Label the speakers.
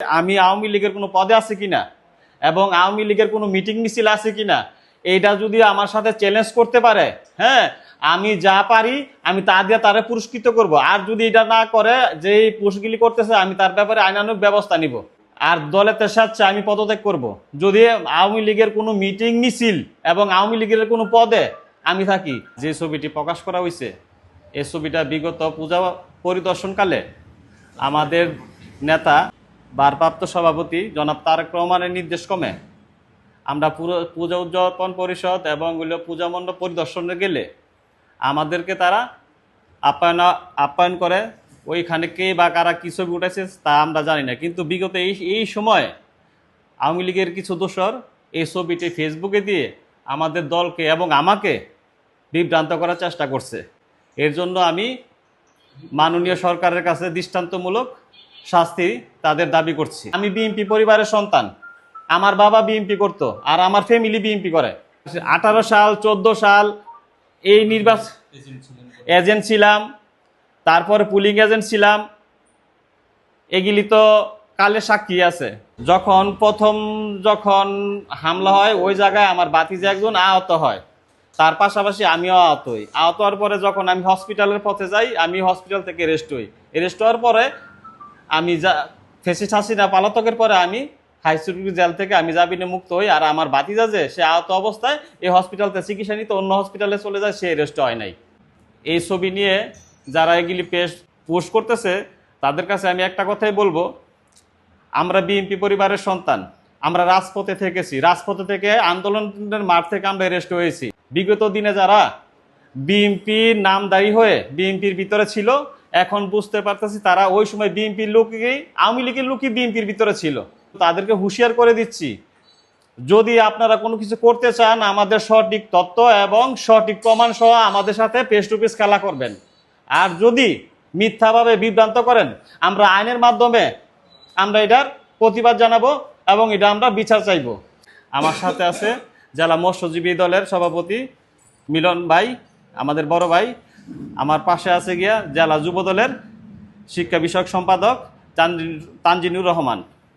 Speaker 1: আমি আওয়ামী লীগের কোনো পদে আছে কিনা? এবং আওয়ামী লীগের কোনো মিটিং মিছিল আছে কিনা? এটা যদি আমার সাথে চ্যালেঞ্জ করতে পারে হ্যাঁ আমি যা পারি, আমি তা দিয়ে তারা পুরস্কৃত করব। আর যদি এটা না করে যে এই পুরস্কৃলি করতেছে, আমি তার ব্যাপারে আইনানুক ব্যবস্থা নিব। আর দলের সাথে আমি পদত্যাগ করব। যদি আওয়ামী লীগের কোনো মিটিং মিছিল এবং আওয়ামী লীগের কোনো পদে আমি থাকি, যে ছবিটি প্রকাশ করা হয়েছে এই ছবিটা বিগত পূজা পরিদর্শনকালে আমাদের নেতা ভারপ্রাপ্ত সভাপতি জনাব তারেক রহমানের নির্দেশ কমে আমরা পুরো পূজা উদযাপন পরিষদ এবং হলো পূজা মণ্ডপ পরিদর্শনে গেলে আমাদেরকে তারা আপ্যায়ন আপ্যায়ন করে ওইখানে কে বা কারা কী ছবি উঠেছে তা আমরা জানি না। কিন্তু বিগত এই এই সময় আওয়ামী লীগের কিছু দোসর এই ছবিটি ফেসবুকে দিয়ে আমাদের দলকে এবং আমাকে বিভ্রান্ত করার চেষ্টা করছে। এর জন্য আমি মাননীয় সরকারের কাছে দৃষ্টান্তমূলক শাস্তি তাদের দাবি করছি। আমি বিএনপি পরিবারের সন্তান। আমার বাবা বিএনপি করতো, আর আমার ফ্যামিলি বিএনপি করে। আঠারো সাল, চোদ্দ সাল এই নির্বাচন এজেন্ট ছিলাম, তারপরে পুলিং এজেন্ট ছিলাম। এগুলি তো কালে সাক্ষী আছে। যখন প্রথম যখন হামলা হয়, ওই জায়গায় আমার বাতিজা একজন আহত হয়। তার পাশাপাশি আমিও আহত হই। আহত হওয়ার পরে যখন আমি হসপিটালের পথে যাই, আমি হসপিটাল থেকে রেস্ট হই। রেস্ট হওয়ার পরে আমি যা ফেসিস হাসিনা পালাতকের পরে আমি হাই সিকিউরিটি জেল থেকে আমি জামিনে মুক্ত হই আর আমার বাতিজা যে, সে আহত অবস্থায় এই হসপিটালতে চিকিৎসা নিতে অন্য হসপিটালে চলে যায়, সে রেস্ট হয় নাই। এই ছবি নিয়ে যারা এগুলি পেশ, পোস্ট করতেছে, তাদের কাছে আমি একটা কথাই বলব। আমরা বিএনপি পরিবারের সন্তান, আমরা রাজপথে থেকেছি। রাজপথে থেকে আন্দোলনের মাঠ থেকে আমরা অ্যারেস্ট হয়েছি। বিগত দিনে যারা বিএনপির নামদারি হয়ে বিএনপির ভিতরে ছিল এখন বুঝতে পারতেছি তারা ওই সময় বিএনপির লোকই আওয়ামী লীগের লোকই বিএনপির ভিতরে ছিল। তাদেরকে হুঁশিয়ার করে দিচ্ছি। যদি আপনারা কোনো কিছু করতে চান, আমাদের সঠিক তত্ত্ব এবং সঠিক প্রমাণ সহ আমাদের সাথে পেস টু ফেস খেলা করবেন। আর যদি মিথ্যাভাবে বিভ্রান্ত করেন, আমরা আইনের মাধ্যমে আমরা এটার প্রতিবাদ জানাব এবং এটা আমরা বিচার চাইব। আমার সাথে আছে জেলা মৎস্যজীবী দলের সভাপতি মিলন ভাই, আমাদের বড় ভাই আমার পাশে আছে গিয়া জেলা যুব দলের শিক্ষা বিষয়ক সম্পাদক তানজিনুর রহমান।